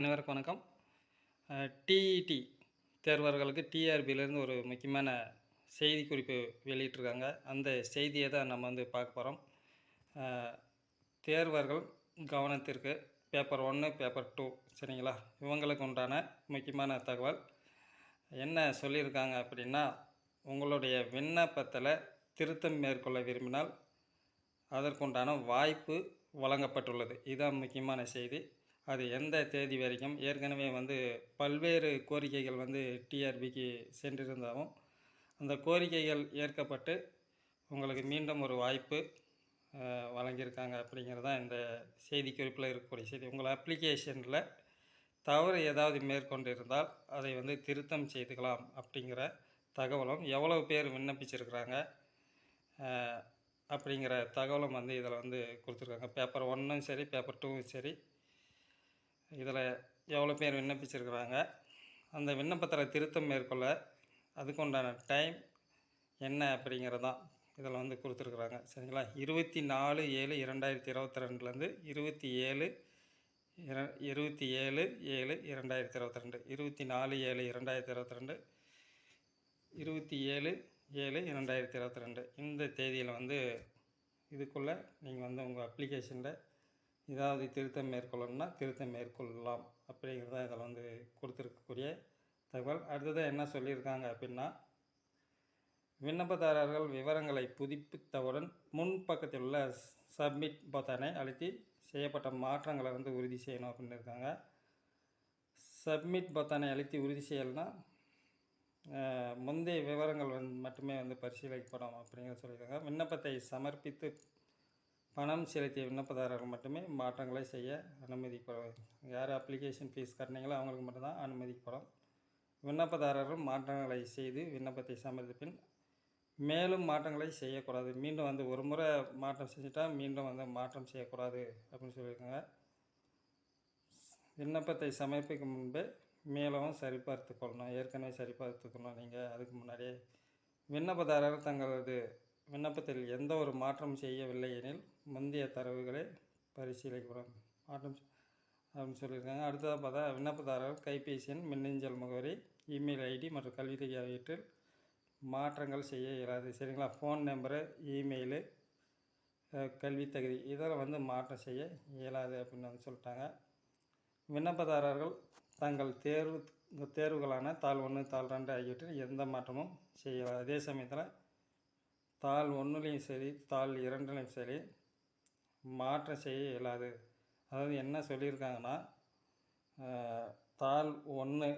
அனைவருக்கும் வணக்கம். டிஇடி தேர்வர்களுக்கு டிஆர்பியிலேருந்து ஒரு முக்கியமான செய்தி குறிப்பு வெளியிட்டிருக்காங்க. அந்த செய்தியை தான் நம்ம வந்து பார்க்க போகிறோம் தேர்வர்கள் கவனத்திற்கு பேப்பர் ஒன்று பேப்பர் டூ சரிங்களா? இவங்களுக்கு உண்டான முக்கியமான தகவல். என்ன சொல்லியிருக்காங்க அப்படின்னா உங்களுடைய விண்ணப்பத்தில் திருத்தம் மேற்கொள்ள விரும்பினால் அதற்குண்டான வாய்ப்பு வழங்கப்பட்டுள்ளது. இதுதான் முக்கியமான செய்தி. அது எந்த தேதி வரைக்கும்? ஏற்கனவே வந்து பல்வேறு கோரிக்கைகள் வந்து டிஆர்பிக்கு சென்றிருந்தாலும் அந்த கோரிக்கைகள் ஏற்கப்பட்டு உங்களுக்கு மீண்டும் ஒரு வாய்ப்பு வழங்கியிருக்காங்க அப்படிங்கிறது தான் இந்த செய்தி குறிப்பில் இருக்கக்கூடிய செய்தி. உங்கள் அப்ளிகேஷனில் தவறு ஏதாவது மேற்கொண்டு இருந்தால் அதை வந்து திருத்தம் செய்துக்கலாம் அப்படிங்கிற தகவலும் எவ்வளவு பேர் விண்ணப்பிச்சிருக்கிறாங்க அப்படிங்கிற தகவலும் வந்து இதில் வந்து கொடுத்துருக்காங்க. பேப்பர் ஒன்றும் சரி பேப்பர் டூவும் சரி இதில் எவ்வளோ பேர் விண்ணப்பிச்சிருக்கிறாங்க? அந்த விண்ணப்பத்தில் திருத்தம் மேற்கொள்ள அதுக்கு உண்டான டைம் என்ன அப்படிங்கிறது தான் இதில் வந்து கொடுத்துருக்குறாங்க. சரிங்களா? இருபத்தி நாலு ஏழு இரண்டாயிரத்தி இருபத்தி ரெண்டுலேருந்து இருபத்தி ஏழு இர இருபத்தி ஏழு ஏழு இரண்டாயிரத்தி இருபத்தி ரெண்டு இருபத்தி நாலு ஏழு இரண்டாயிரத்தி இருபத்தி ரெண்டு இருபத்தி ஏழு ஏழு இரண்டாயிரத்தி இருபத்தி ரெண்டு இந்த தேதியில் வந்து இதுக்குள்ளே நீங்கள் வந்து உங்கள் அப்ளிகேஷனில் ஏதாவது திருத்தம் மேற்கொள்ளணும்னா திருத்தம் மேற்கொள்ளலாம் அப்படிங்கிறத இதில் வந்து கொடுத்துருக்கக்கூடிய தகவல். அடுத்ததாக என்ன சொல்லியிருக்காங்க அப்படின்னா விண்ணப்பதாரர்கள் விவரங்களை புதுப்பித்தவுடன் முன் பக்கத்தில் உள்ள சப்மிட் பொத்தானை அழுத்தி செய்யப்பட்ட மாற்றங்களை வந்து உறுதி செய்யணும் அப்படின்னு இருக்காங்க. சப்மிட் பொத்தானை அழுத்தி உறுதி செய்யலைன்னா முந்தைய விவரங்கள் வந்து மட்டுமே வந்து பரிசீலிக்கப்படும் அப்படிங்கிற சொல்லியிருக்காங்க. விண்ணப்பத்தை சமர்ப்பித்து பணம் செலுத்திய விண்ணப்பதாரர்கள் மட்டுமே மாற்றங்களை செய்ய அனுமதிக்கப்படும் யார் அப்ளிகேஷன் ஃபீஸ் கட்டினீங்களோ அவங்களுக்கு மட்டும்தான் அனுமதிக்கப்படும் விண்ணப்பதாரர்கள் மாற்றங்களை செய்து விண்ணப்பத்தை சமர்ப்பிப்பின் மேலும் மாற்றங்களை செய்யக்கூடாது. மீண்டும் வந்து ஒரு முறை மாற்றம் செஞ்சுட்டா மீண்டும் வந்து மாற்றம் செய்யக்கூடாது அப்படின்னு சொல்லியிருக்காங்க. விண்ணப்பத்தை சமர்ப்பிக்கும் முன்பே மேலும் சரிபார்த்து கொள்ளணும். ஏற்கனவே சரிபார்த்துக்கணும் நீங்கள் அதுக்கு முன்னாடியே விண்ணப்பதாரர் தங்களது விண்ணப்பத்தில் எந்த ஒரு மாற்றம் செய்யவில்லை எனில் முந்தைய தரவுகளை பரிசீலிக்கப்படும் ஆட்டம் அப்படின்னு சொல்லியிருக்காங்க. அடுத்ததாக பார்த்தா விண்ணப்பதாரர் கைபேசி எண் மின்னஞ்சல் முகவரி இமெயில் ஐடி மற்றும் கல்வித்தொகை ஆகியவற்றில் மாற்றங்கள் செய்ய இயலாது. சரிங்களா? ஃபோன் நம்பரு இமெயிலு கல்வி தகுதி இதில் வந்து மாற்றம் செய்ய இயலாது அப்படின்னு வந்து சொல்லிட்டாங்க. விண்ணப்பதாரர்கள் தங்கள் தேர்வு தேர்வுகளான தாள் ஒன்று தாள் ரெண்டு ஆகியவற்றில் எந்த மாற்றமும் செய்யலாம் அதே சமயத்தில் தாள் ஒன்றுலேயும் சரி தாள் இரண்டுலேயும் சரி மாற்றம் செய்ய இயலாது. அதாவது என்ன சொல்லியிருக்காங்கன்னா தாள் ஒன்று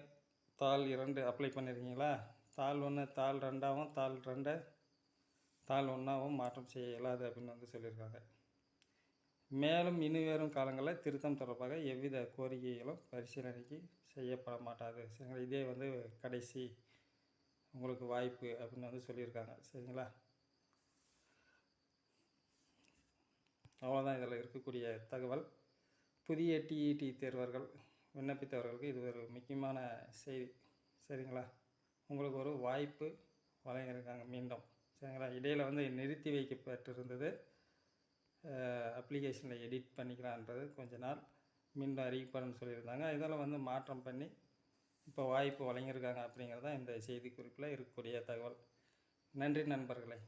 தாள் இரண்டு அப்ளை பண்ணியிருக்கீங்களா தாள் ஒன்று தாள் ரெண்டாவும் தாள் ரெண்டை தாள் ஒன்றாவும் மாற்றம் செய்ய இயலாது அப்படின்னு வந்து சொல்லியிருக்காங்க. மேலும் இனிவரும் காலங்களில் திருத்தம் தொடர்பாக எவ்வித கோரிக்கைகளும் பரிசீலனைக்கு செய்யப்பட மாட்டாது. சரிங்களா? இதே வந்து கடைசி உங்களுக்கு வாய்ப்பு அப்படின்னு வந்து சொல்லியிருக்காங்க. சரிங்களா? அவ்வளோதான் இதில் இருக்கக்கூடிய தகவல். புதிய டிஇடி தேர்வர்கள் விண்ணப்பித்தவர்களுக்கு இது ஒரு முக்கியமான செய்தி. சரிங்களா? உங்களுக்கு ஒரு வாய்ப்பு வழங்கியிருக்காங்க மீண்டும். சரிங்களா? இடையில் வந்து நிறுத்தி வைக்கப்பட்டிருந்தது. அப்ளிகேஷனில் எடிட் பண்ணிக்கலான்றது கொஞ்ச நாள் மீண்டும் அறிவிப்பாருன்னு சொல்லியிருந்தாங்க. இதெல்லாம் வந்து மாற்றம் பண்ணி இப்போ வாய்ப்பு வழங்கியிருக்காங்க அப்படிங்கிறது தான் இந்த செய்தி குறிப்பில் இருக்கக்கூடிய தகவல். நன்றி நண்பர்களே.